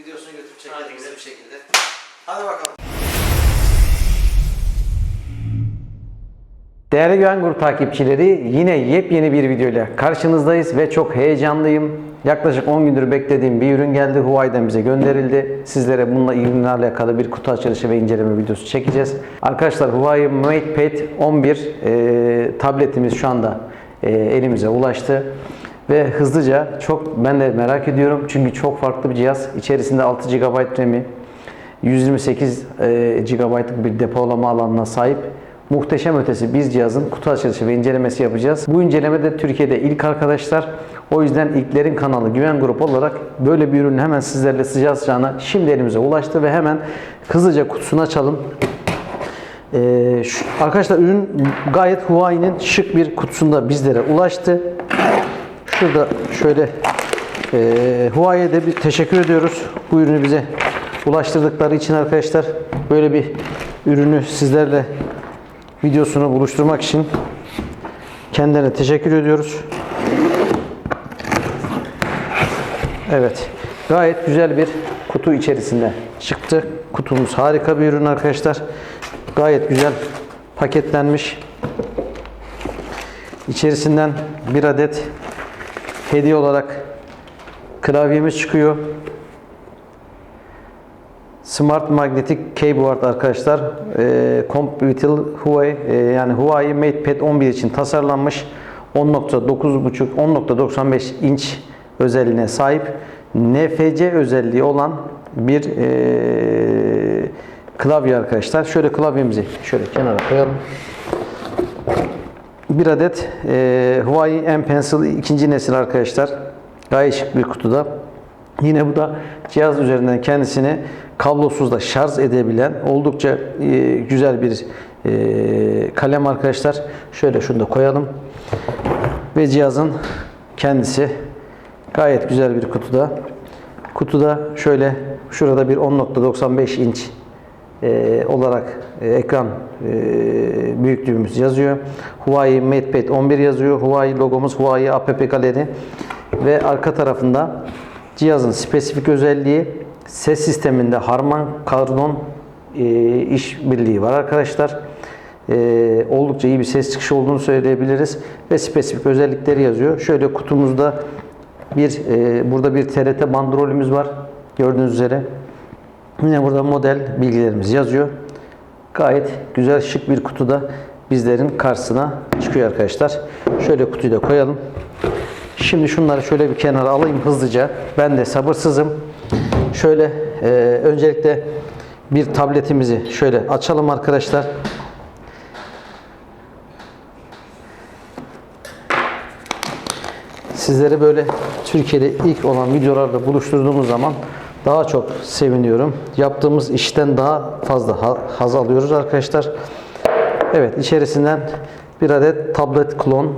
videosunu götürüp çekelim hızlı bir şekilde. Hadi bakalım. Değerli Güven Grup takipçileri yine yepyeni bir videoyla karşınızdayız ve çok heyecanlıyım. Yaklaşık 10 gündür beklediğim bir ürün geldi. Huawei'den bize gönderildi. Sizlere bununla ilgili alakalı bir kutu açılışı ve inceleme videosu çekeceğiz. Arkadaşlar Huawei MatePad 11 e, tabletimiz şu anda e, elimize ulaştı. Ve hızlıca çok ben de merak ediyorum çünkü çok farklı bir cihaz. İçerisinde 6 GB RAM'i, 128 e, GB'lık bir depolama alanına sahip. Muhteşem ötesi biz cihazın kutu açılışı ve incelemesi yapacağız. Bu inceleme de Türkiye'de ilk arkadaşlar. O yüzden ilklerin kanalı Güven Grup olarak böyle bir ürünü hemen sizlerle sıcağı sıcağına şimdi elimize ulaştı ve hemen hızlıca kutusunu açalım. Ee, şu- arkadaşlar ürün gayet Huawei'nin şık bir kutusunda bizlere ulaştı. Şurada şöyle e, Huawei'ye de bir teşekkür ediyoruz. Bu ürünü bize ulaştırdıkları için arkadaşlar böyle bir ürünü sizlerle videosunu buluşturmak için kendilerine teşekkür ediyoruz. Evet. Gayet güzel bir kutu içerisinde çıktı. Kutumuz harika bir ürün arkadaşlar. Gayet güzel paketlenmiş. İçerisinden bir adet hediye olarak klavyemiz çıkıyor. Smart Magnetic Keyboard arkadaşlar. E, Compatible Huawei e, yani Huawei MatePad 11 için tasarlanmış 10.9.5 10.95 inç özelliğine sahip NFC özelliği olan bir e, klavye arkadaşlar. Şöyle klavyemizi şöyle kenara koyalım. Bir adet e, Huawei M Pencil ikinci nesil arkadaşlar. Gayet şık bir kutuda. Yine bu da cihaz üzerinden kendisini kablosuz da şarj edebilen oldukça e, güzel bir e, kalem arkadaşlar. Şöyle şunu da koyalım. Ve cihazın kendisi gayet güzel bir kutuda. Kutuda şöyle şurada bir 10.95 inç e, olarak e, ekran e, büyüklüğümüz yazıyor. Huawei MatePad 11 yazıyor. Huawei logomuz Huawei App Galeri ve arka tarafında cihazın spesifik özelliği ses sisteminde Harman Kardon e, işbirliği var arkadaşlar. E, oldukça iyi bir ses çıkışı olduğunu söyleyebiliriz ve spesifik özellikleri yazıyor. Şöyle kutumuzda bir e, burada bir TRT bandrolümüz var gördüğünüz üzere. Yine burada model bilgilerimiz yazıyor. Gayet güzel şık bir kutuda bizlerin karşısına çıkıyor arkadaşlar. Şöyle kutuyu da koyalım. Şimdi şunları şöyle bir kenara alayım hızlıca. Ben de sabırsızım. Şöyle e, öncelikle bir tabletimizi şöyle açalım arkadaşlar. Sizleri böyle Türkiye'de ilk olan videolarda buluşturduğumuz zaman daha çok seviniyorum. Yaptığımız işten daha fazla ha- haz alıyoruz arkadaşlar. Evet içerisinden bir adet tablet klon e,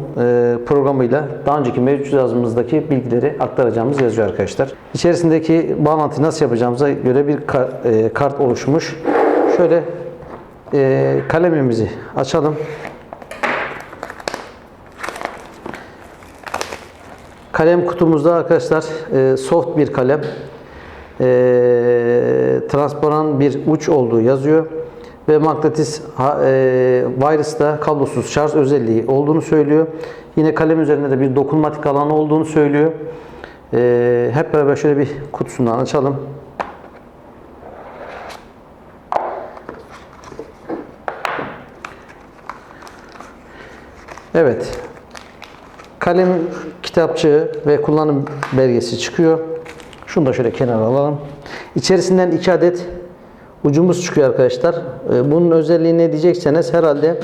programıyla daha önceki mevcut cihazımızdaki bilgileri aktaracağımız yazıyor arkadaşlar. İçerisindeki bağlantıyı nasıl yapacağımıza göre bir e, kart oluşmuş. Şöyle e, kalemimizi açalım. Kalem kutumuzda arkadaşlar soft bir kalem. E, transparan bir uç olduğu yazıyor. Ve mıknatıs e, virus'ta kablosuz şarj özelliği olduğunu söylüyor. Yine kalem üzerinde de bir dokunmatik alanı olduğunu söylüyor. E, hep beraber şöyle bir kutusundan açalım. Evet. Kalem kitapçığı ve kullanım belgesi çıkıyor. Şunu da şöyle kenara alalım. İçerisinden iki adet ucumuz çıkıyor arkadaşlar. Ee, Bunun özelliği ne diyecekseniz herhalde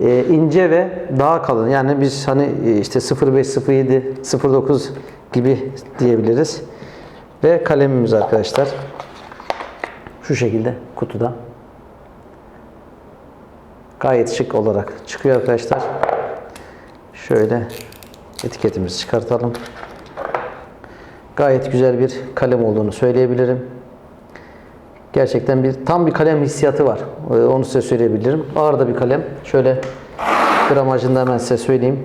e, ince ve daha kalın. Yani biz hani e, işte 05, 07, 09 gibi diyebiliriz. Ve kalemimiz arkadaşlar. Şu şekilde kutuda. Gayet şık olarak çıkıyor arkadaşlar. Şöyle etiketimizi çıkartalım. Gayet güzel bir kalem olduğunu söyleyebilirim. Gerçekten bir tam bir kalem hissiyatı var. Ee, Onu size söyleyebilirim. Ağır da bir kalem. Şöyle gramajını hemen size söyleyeyim.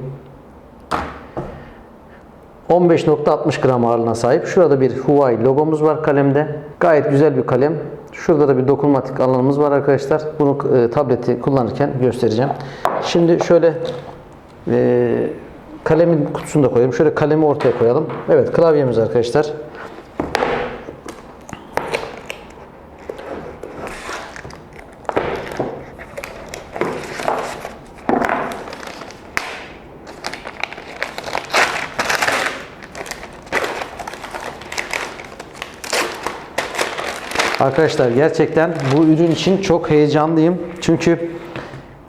15.60 gram ağırlığına sahip. Şurada bir Huawei logomuz var kalemde. Gayet güzel bir kalem. Şurada da bir dokunmatik alanımız var arkadaşlar. Bunu e, tableti kullanırken göstereceğim. Şimdi şöyle e, kalemin kutusunu da koyalım. Şöyle kalemi ortaya koyalım. Evet klavyemiz arkadaşlar. Arkadaşlar gerçekten bu ürün için çok heyecanlıyım. Çünkü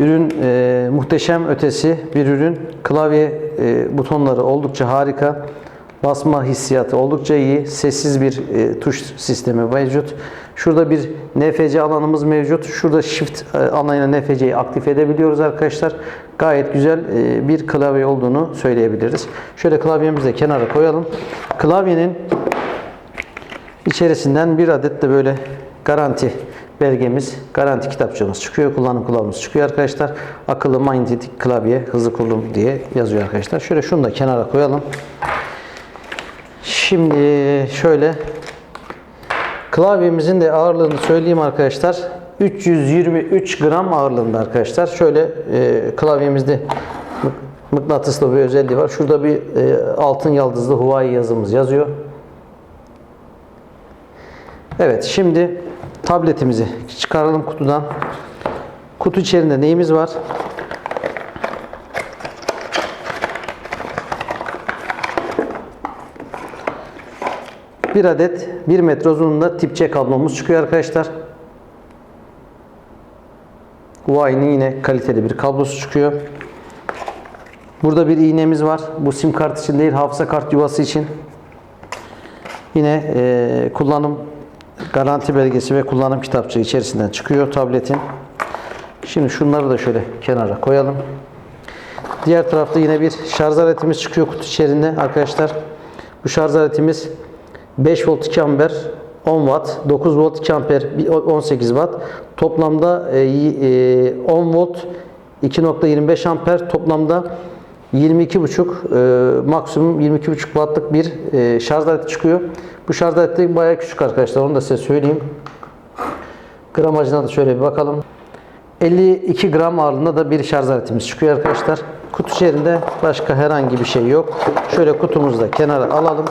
ürün e, muhteşem ötesi bir ürün. Klavye e, butonları oldukça harika. Basma hissiyatı oldukça iyi. Sessiz bir e, tuş sistemi mevcut. Şurada bir NFC alanımız mevcut. Şurada Shift e, alanıyla NFC'yi aktif edebiliyoruz arkadaşlar. Gayet güzel e, bir klavye olduğunu söyleyebiliriz. Şöyle klavyemizi de kenara koyalım. Klavyenin İçerisinden bir adet de böyle garanti belgemiz, garanti kitapçığımız çıkıyor. Kullanım kılavuzumuz çıkıyor arkadaşlar. Akıllı manyetik klavye hızlı kurulum diye yazıyor arkadaşlar. Şöyle şunu da kenara koyalım. Şimdi şöyle klavyemizin de ağırlığını söyleyeyim arkadaşlar. 323 gram ağırlığında arkadaşlar. Şöyle e, klavyemizde mık- mıknatıslı bir özelliği var. Şurada bir e, altın yıldızlı Huawei yazımız yazıyor. Evet şimdi tabletimizi çıkaralım kutudan. Kutu içerisinde neyimiz var? Bir adet 1 metre uzunluğunda tip C kablomuz çıkıyor arkadaşlar. Huawei'nin yine kaliteli bir kablosu çıkıyor. Burada bir iğnemiz var. Bu sim kart için değil, hafıza kart yuvası için. Yine e, kullanım garanti belgesi ve kullanım kitapçığı içerisinden çıkıyor tabletin. Şimdi şunları da şöyle kenara koyalım. Diğer tarafta yine bir şarj aletimiz çıkıyor kutu içerisinde arkadaşlar. Bu şarj aletimiz 5 volt 2 amper 10 watt, 9 volt 2 amper 18 watt. Toplamda e, y- e, 10 volt 2.25 amper toplamda 22.5 e, maksimum 22.5 wattlık bir e, şarj aleti çıkıyor. Bu şarj aleti bayağı küçük arkadaşlar. Onu da size söyleyeyim. Gramajına da şöyle bir bakalım. 52 gram ağırlığında da bir şarj aletimiz çıkıyor arkadaşlar. Kutu içerisinde başka herhangi bir şey yok. Şöyle kutumuzu da kenara alalım.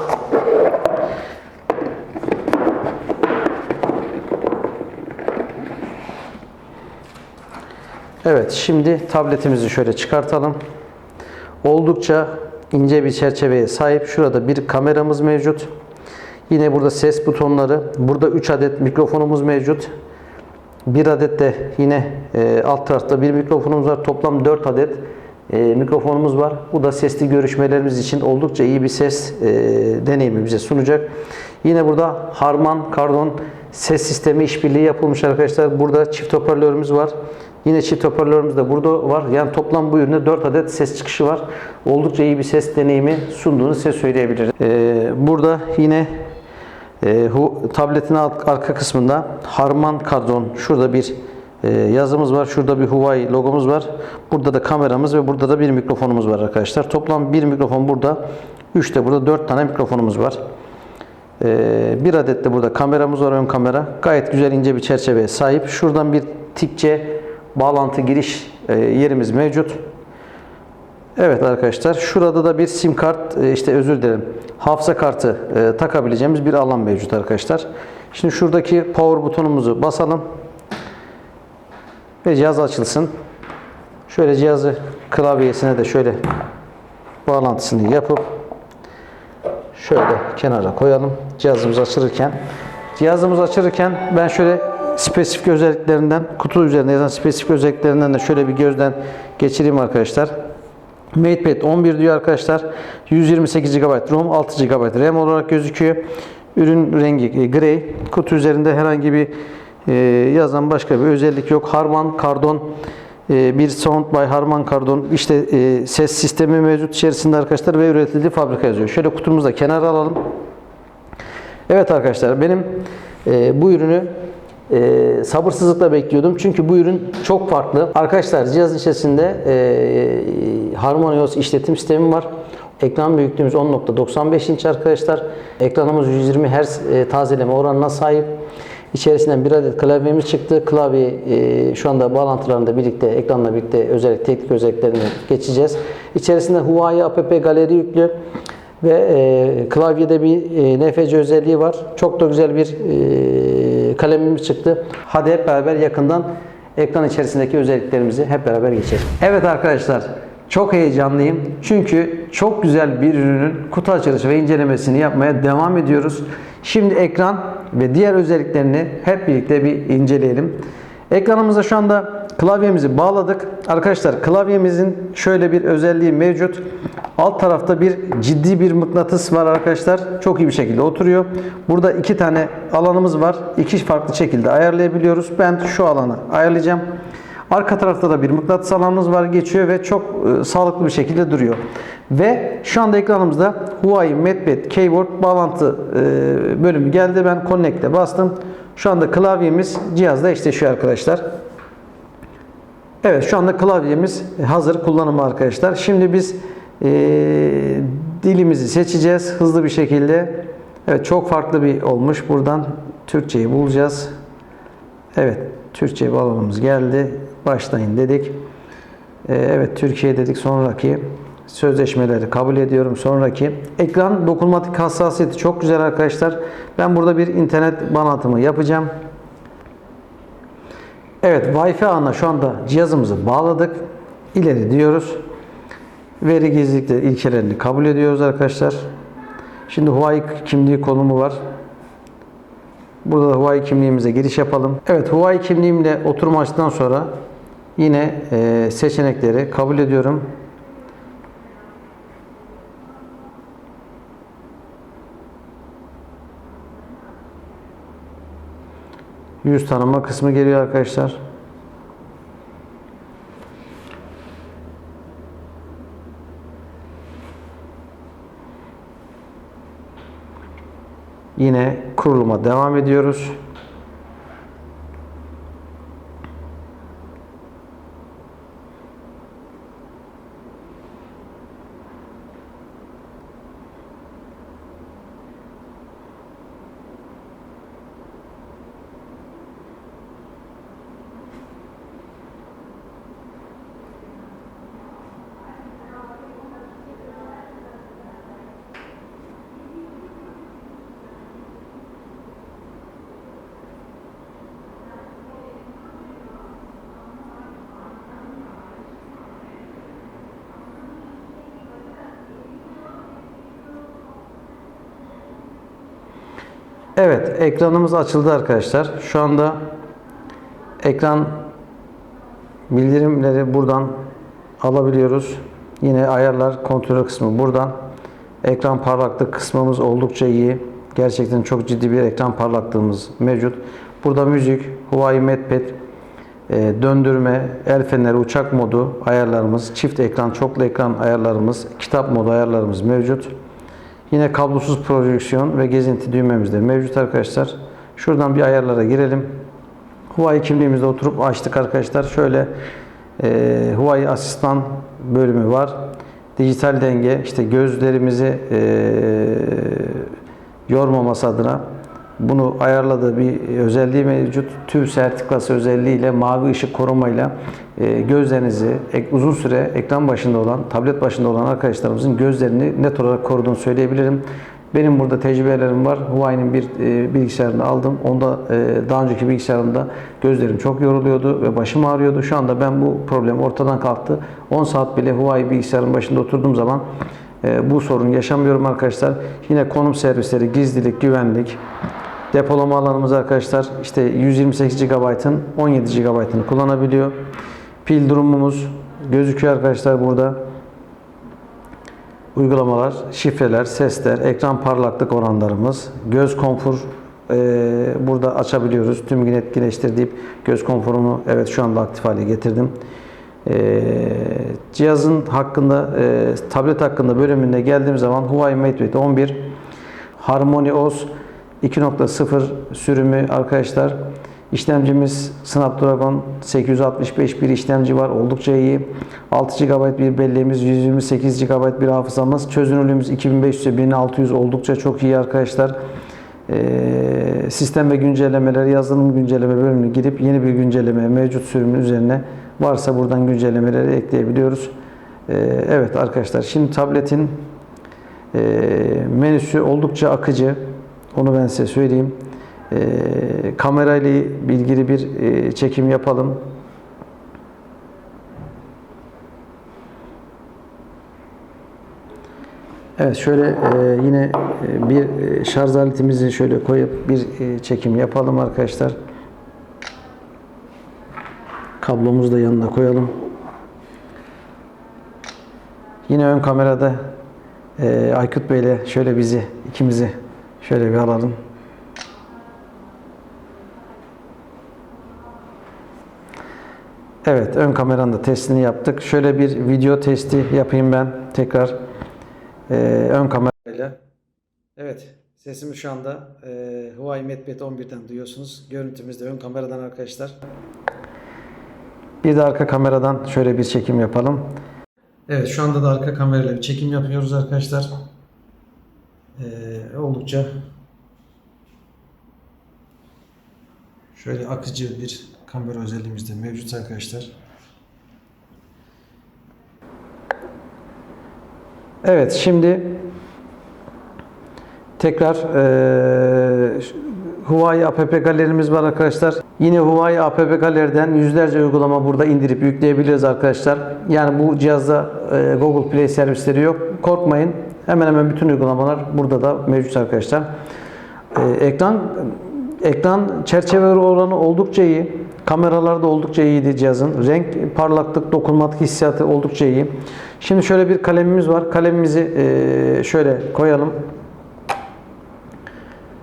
Evet, şimdi tabletimizi şöyle çıkartalım. Oldukça ince bir çerçeveye sahip. Şurada bir kameramız mevcut. Yine burada ses butonları. Burada 3 adet mikrofonumuz mevcut. Bir adet de yine e, alt tarafta bir mikrofonumuz var. Toplam 4 adet e, mikrofonumuz var. Bu da sesli görüşmelerimiz için oldukça iyi bir ses e, deneyimi bize sunacak. Yine burada Harman Kardon ses sistemi işbirliği yapılmış arkadaşlar. Burada çift hoparlörümüz var. Yine çift hoparlörümüz de burada var. Yani toplam bu üründe 4 adet ses çıkışı var. Oldukça iyi bir ses deneyimi sunduğunu size söyleyebilirim. E, burada yine e, hu, tabletin alt, arka kısmında Harman Kardon şurada bir e, yazımız var. Şurada bir Huawei logomuz var. Burada da kameramız ve burada da bir mikrofonumuz var arkadaşlar. Toplam bir mikrofon burada. 3 de burada 4 tane mikrofonumuz var. E, bir adet de burada kameramız var ön kamera. Gayet güzel ince bir çerçeveye sahip. Şuradan bir C bağlantı giriş e, yerimiz mevcut. Evet arkadaşlar şurada da bir sim kart e, işte özür dilerim hafıza kartı e, takabileceğimiz bir alan mevcut arkadaşlar. Şimdi şuradaki power butonumuzu basalım ve cihaz açılsın. Şöyle cihazı klavyesine de şöyle bağlantısını yapıp şöyle kenara koyalım. Cihazımız açılırken cihazımız açılırken ben şöyle spesifik özelliklerinden kutu üzerinde yazan spesifik özelliklerinden de şöyle bir gözden geçireyim arkadaşlar. MatePad 11 diyor arkadaşlar. 128 GB ROM, 6 GB RAM olarak gözüküyor. Ürün rengi e, grey. Kutu üzerinde herhangi bir e, yazan başka bir özellik yok. Harman Kardon e, bir Sound by Harman Kardon işte e, ses sistemi mevcut içerisinde arkadaşlar ve üretildiği fabrika yazıyor. Şöyle kutumuzu da kenara alalım. Evet arkadaşlar benim e, bu ürünü e, sabırsızlıkla bekliyordum. Çünkü bu ürün çok farklı. Arkadaşlar cihazın içerisinde e, HarmonyOS işletim sistemi var. Ekran büyüklüğümüz 10.95 inç arkadaşlar. Ekranımız 120 Hz e, tazeleme oranına sahip. İçerisinden bir adet klavyemiz çıktı. Klavye e, şu anda bağlantılarında birlikte, ekranla birlikte özellik, teknik özelliklerini geçeceğiz. İçerisinde Huawei app galeri yüklü ve e, klavyede bir e, NFC özelliği var. Çok da güzel bir e, kalemimiz çıktı. Hadi hep beraber yakından ekran içerisindeki özelliklerimizi hep beraber geçelim. Evet arkadaşlar çok heyecanlıyım. Çünkü çok güzel bir ürünün kutu açılışı ve incelemesini yapmaya devam ediyoruz. Şimdi ekran ve diğer özelliklerini hep birlikte bir inceleyelim. Ekranımıza şu anda klavyemizi bağladık. Arkadaşlar klavyemizin şöyle bir özelliği mevcut. Alt tarafta bir ciddi bir mıknatıs var arkadaşlar. Çok iyi bir şekilde oturuyor. Burada iki tane alanımız var. İki farklı şekilde ayarlayabiliyoruz. Ben şu alanı ayarlayacağım. Arka tarafta da bir mıknatıs alanımız var geçiyor ve çok e, sağlıklı bir şekilde duruyor. Ve şu anda ekranımızda Huawei MatePad Keyboard bağlantı e, bölümü geldi. Ben Connect'e bastım. Şu anda klavyemiz cihazda eşleşiyor arkadaşlar. Evet şu anda klavyemiz hazır kullanıma arkadaşlar. Şimdi biz e, dilimizi seçeceğiz hızlı bir şekilde. Evet çok farklı bir olmuş. Buradan Türkçeyi bulacağız. Evet Türkçe balonumuz geldi. Başlayın dedik. Ee, evet Türkiye dedik. Sonraki sözleşmeleri kabul ediyorum. Sonraki ekran dokunmatik hassasiyeti çok güzel arkadaşlar. Ben burada bir internet bağlantımı yapacağım. Evet Wi-Fi ağına şu anda cihazımızı bağladık. İleri diyoruz. Veri gizlilikleri ilkelerini kabul ediyoruz arkadaşlar. Şimdi Huawei kimliği konumu var. Burada da Huawei kimliğimize giriş yapalım. Evet Huawei kimliğimle oturum açtıktan sonra yine e, seçenekleri kabul ediyorum. Yüz tanıma kısmı geliyor arkadaşlar. Yine kuruluma devam ediyoruz. Evet, ekranımız açıldı arkadaşlar. Şu anda ekran bildirimleri buradan alabiliyoruz. Yine ayarlar kontrol kısmı buradan. Ekran parlaklık kısmımız oldukça iyi. Gerçekten çok ciddi bir ekran parlaklığımız mevcut. Burada müzik, Huawei MatePad, e, döndürme, el feneri, uçak modu ayarlarımız, çift ekran, çoklu ekran ayarlarımız, kitap modu ayarlarımız mevcut. Yine kablosuz projeksiyon ve gezinti düğmemiz de mevcut arkadaşlar. Şuradan bir ayarlara girelim. Huawei kimliğimizde oturup açtık arkadaşlar. Şöyle e, Huawei asistan bölümü var. Dijital denge, işte gözlerimizi e, yormaması adına bunu ayarladığı bir özelliği mevcut. TÜV sertifikası özelliğiyle mavi ışık korumayla e, gözlerinizi uzun süre ekran başında olan, tablet başında olan arkadaşlarımızın gözlerini net olarak koruduğunu söyleyebilirim. Benim burada tecrübelerim var. Huawei'nin bir e, bilgisayarını aldım. Onda e, daha önceki bilgisayarımda gözlerim çok yoruluyordu ve başım ağrıyordu. Şu anda ben bu problem ortadan kalktı. 10 saat bile Huawei bilgisayarın başında oturduğum zaman bu sorun yaşamıyorum arkadaşlar. Yine konum servisleri, gizlilik, güvenlik, Depolama alanımız arkadaşlar işte 128 GB'ın 17 GB'ını kullanabiliyor. Pil durumumuz gözüküyor arkadaşlar burada. Uygulamalar, şifreler, sesler, ekran parlaklık oranlarımız, göz konfor e, burada açabiliyoruz. Tüm gün etkileştir deyip göz konforunu evet şu anda aktif hale getirdim. E, cihazın hakkında, e, tablet hakkında bölümünde geldiğim zaman Huawei MatePad 11 HarmonyOS 2.0 sürümü arkadaşlar İşlemcimiz Snapdragon 865 bir işlemci var. Oldukça iyi. 6 GB bir belleğimiz, 128 GB bir hafızamız. Çözünürlüğümüz 2500'e 1600 oldukça çok iyi arkadaşlar. Ee, sistem ve güncellemeler yazılım güncelleme bölümüne girip yeni bir güncelleme mevcut sürümün üzerine varsa buradan güncellemeleri ekleyebiliyoruz. Ee, evet arkadaşlar şimdi tabletin e, menüsü oldukça akıcı. Onu ben size söyleyeyim. E, kamerayla ilgili bir e, çekim yapalım. Evet şöyle e, yine e, bir e, şarj aletimizi şöyle koyup bir e, çekim yapalım arkadaşlar. Kablomuzu da yanına koyalım. Yine ön kamerada e, Aykut Bey ile şöyle bizi ikimizi şöyle bir alalım. Evet ön kameranın da testini yaptık. Şöyle bir video testi yapayım ben tekrar e, ön kamerayla. Evet sesimi şu anda e, Huawei MatePad 11'den duyuyorsunuz. Görüntümüz de ön kameradan arkadaşlar. Bir de arka kameradan şöyle bir çekim yapalım. Evet şu anda da arka kamerayla bir çekim yapıyoruz arkadaşlar. Ee, oldukça şöyle akıcı bir kamera özelliğimiz de mevcut arkadaşlar. Evet şimdi tekrar eee Huawei App galerimiz var arkadaşlar. Yine Huawei App galeriden yüzlerce uygulama burada indirip yükleyebiliriz arkadaşlar. Yani bu cihazda eee, Google Play servisleri yok. Korkmayın. Hemen hemen bütün uygulamalar burada da mevcut arkadaşlar. Eee, ekran ekran çerçeve oranı oldukça iyi. Kameralar da oldukça iyiydi cihazın. Renk, parlaklık, dokunmatik hissiyatı oldukça iyi. Şimdi şöyle bir kalemimiz var. Kalemimizi eee, şöyle koyalım.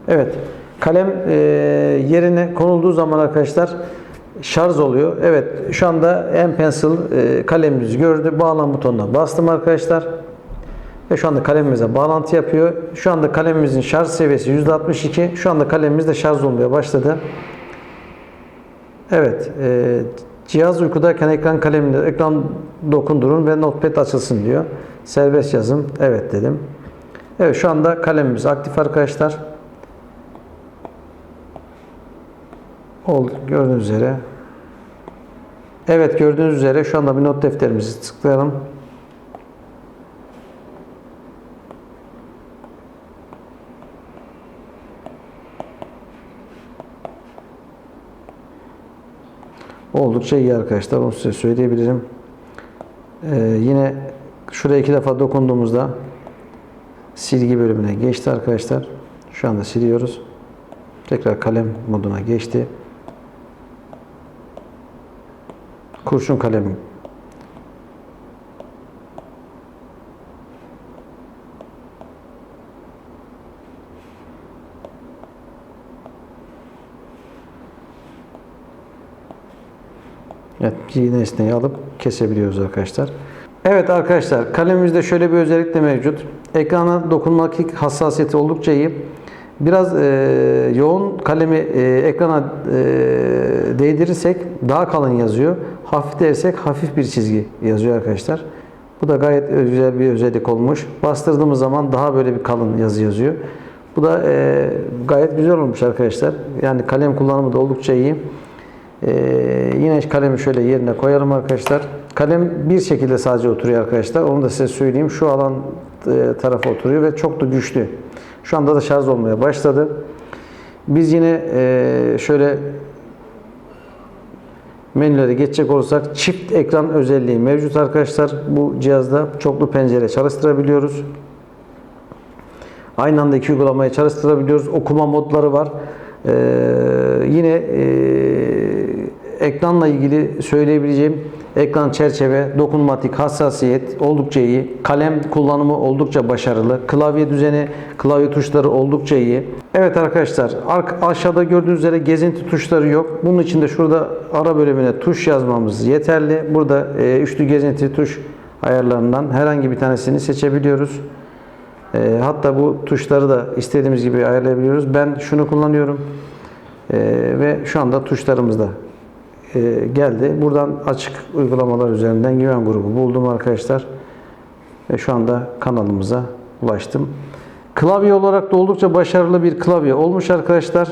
Evet. Kalem e, yerine konulduğu zaman arkadaşlar şarj oluyor. Evet. Şu anda M Pencil e, kalemimizi gördü. Bağlan butonuna bastım arkadaşlar. Ve şu anda kalemimize bağlantı yapıyor. Şu anda kalemimizin şarj seviyesi %62. Şu anda kalemimiz de şarj olmaya başladı. Evet. E, cihaz uykudayken ekran kaleminde ekran dokundurun ve notepad açılsın diyor. Serbest yazım. Evet dedim. Evet şu anda kalemimiz aktif arkadaşlar. Oldu gördüğünüz üzere. Evet gördüğünüz üzere şu anda bir not defterimizi tıklayalım. Oldukça iyi arkadaşlar. Onu size söyleyebilirim. Ee, yine şuraya iki defa dokunduğumuzda silgi bölümüne geçti arkadaşlar. Şu anda siliyoruz. Tekrar kalem moduna geçti. Kurşun kalem. Evet, bir nesneyi alıp kesebiliyoruz arkadaşlar. Evet arkadaşlar, kalemimizde şöyle bir özellik de mevcut. Ekrana dokunmatik hassasiyeti oldukça iyi. Biraz e, yoğun kalemi e, ekrana e, değdirirsek daha kalın yazıyor. Hafif dersek hafif bir çizgi yazıyor arkadaşlar. Bu da gayet güzel bir özellik olmuş. Bastırdığımız zaman daha böyle bir kalın yazı yazıyor. Bu da e, gayet güzel olmuş arkadaşlar. Yani kalem kullanımı da oldukça iyi. E, yine kalemi şöyle yerine koyalım arkadaşlar. Kalem bir şekilde sadece oturuyor arkadaşlar. Onu da size söyleyeyim. Şu alan e, tarafa oturuyor ve çok da güçlü. Şu anda da şarj olmaya başladı. Biz yine e, şöyle menülere geçecek olursak çift ekran özelliği mevcut arkadaşlar. Bu cihazda çoklu pencere çalıştırabiliyoruz. Aynı anda iki uygulamayı çalıştırabiliyoruz. Okuma modları var. Ee, yine e, ekranla ilgili söyleyebileceğim ekran çerçeve, dokunmatik, hassasiyet oldukça iyi. Kalem kullanımı oldukça başarılı. Klavye düzeni, klavye tuşları oldukça iyi. Evet arkadaşlar ark- aşağıda gördüğünüz üzere gezinti tuşları yok. Bunun için de şurada ara bölümüne tuş yazmamız yeterli. Burada e, üçlü gezinti tuş ayarlarından herhangi bir tanesini seçebiliyoruz. E, hatta bu tuşları da istediğimiz gibi ayarlayabiliyoruz. Ben şunu kullanıyorum. E, ve şu anda tuşlarımız da e, geldi. Buradan açık uygulamalar üzerinden güven grubu buldum arkadaşlar. Ve şu anda kanalımıza ulaştım. Klavye olarak da oldukça başarılı bir klavye olmuş arkadaşlar.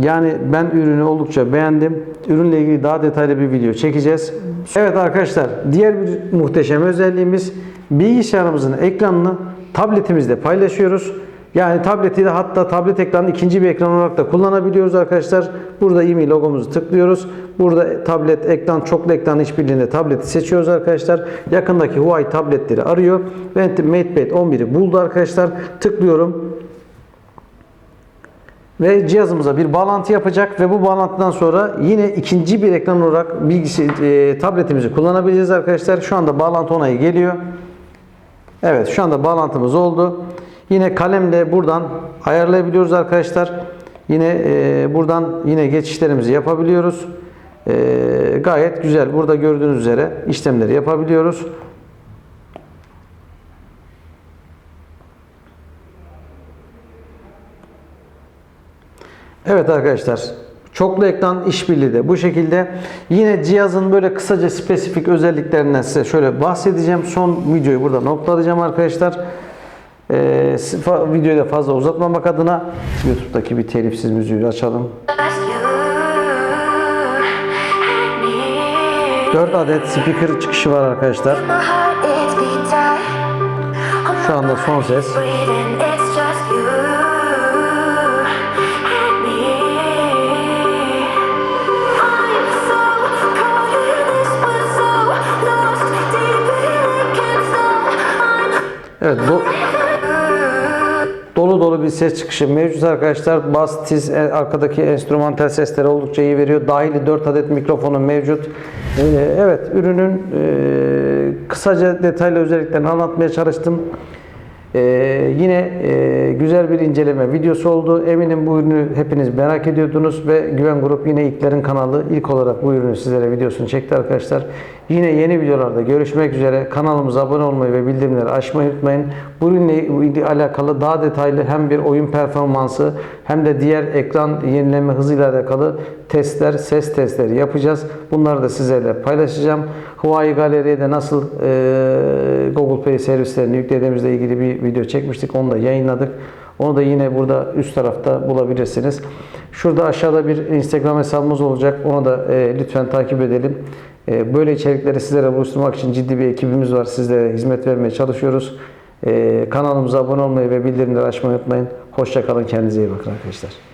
Yani ben ürünü oldukça beğendim. Ürünle ilgili daha detaylı bir video çekeceğiz. Evet arkadaşlar diğer bir muhteşem özelliğimiz bilgisayarımızın ekranını tabletimizde paylaşıyoruz. Yani tableti de hatta tablet ekranı ikinci bir ekran olarak da kullanabiliyoruz arkadaşlar. Burada IMEI logomuzu tıklıyoruz. Burada tablet, ekran, çoklu ekran işbirliğinde tableti seçiyoruz arkadaşlar. Yakındaki Huawei tabletleri arıyor. Ben MatePad 11'i buldu arkadaşlar. Tıklıyorum. Ve cihazımıza bir bağlantı yapacak ve bu bağlantıdan sonra yine ikinci bir ekran olarak bilgisayar e, tabletimizi kullanabileceğiz arkadaşlar. Şu anda bağlantı onayı geliyor. Evet şu anda bağlantımız oldu. Yine kalemle buradan ayarlayabiliyoruz arkadaşlar. Yine e, buradan yine geçişlerimizi yapabiliyoruz. E, gayet güzel. Burada gördüğünüz üzere işlemleri yapabiliyoruz. Evet arkadaşlar. Çoklu ekran işbirliği de bu şekilde. Yine cihazın böyle kısaca spesifik özelliklerinden size şöyle bahsedeceğim. Son videoyu burada noktalayacağım arkadaşlar. Ee, videoyu da fazla uzatmamak adına YouTube'daki bir telifsiz müziği açalım. 4 adet speaker çıkışı var arkadaşlar. Şu anda son ses. Bir ses çıkışı mevcut arkadaşlar. Bas, tiz, e, arkadaki enstrümantal sesleri oldukça iyi veriyor. Dahili 4 adet mikrofonu mevcut. Ee, evet ürünün e, kısaca detaylı özelliklerini anlatmaya çalıştım. Ee, yine e, güzel bir inceleme videosu oldu. Eminim bu ürünü hepiniz merak ediyordunuz ve Güven Grup yine ilklerin kanalı ilk olarak bu ürünü sizlere videosunu çekti arkadaşlar. Yine yeni videolarda görüşmek üzere. Kanalımıza abone olmayı ve bildirimleri açmayı unutmayın. Bu ürünle alakalı daha detaylı hem bir oyun performansı hem de diğer ekran yenileme hızıyla alakalı testler, ses testleri yapacağız. Bunları da sizlerle paylaşacağım. Huawei Galeri'ye de nasıl e, Google Play servislerini yüklediğimizle ilgili bir video çekmiştik. Onu da yayınladık. Onu da yine burada üst tarafta bulabilirsiniz. Şurada aşağıda bir Instagram hesabımız olacak. Onu da e, lütfen takip edelim. E, böyle içerikleri sizlere buluşturmak için ciddi bir ekibimiz var. Sizlere hizmet vermeye çalışıyoruz. E, kanalımıza abone olmayı ve bildirimleri açmayı unutmayın. Hoşçakalın. Kendinize iyi bakın arkadaşlar.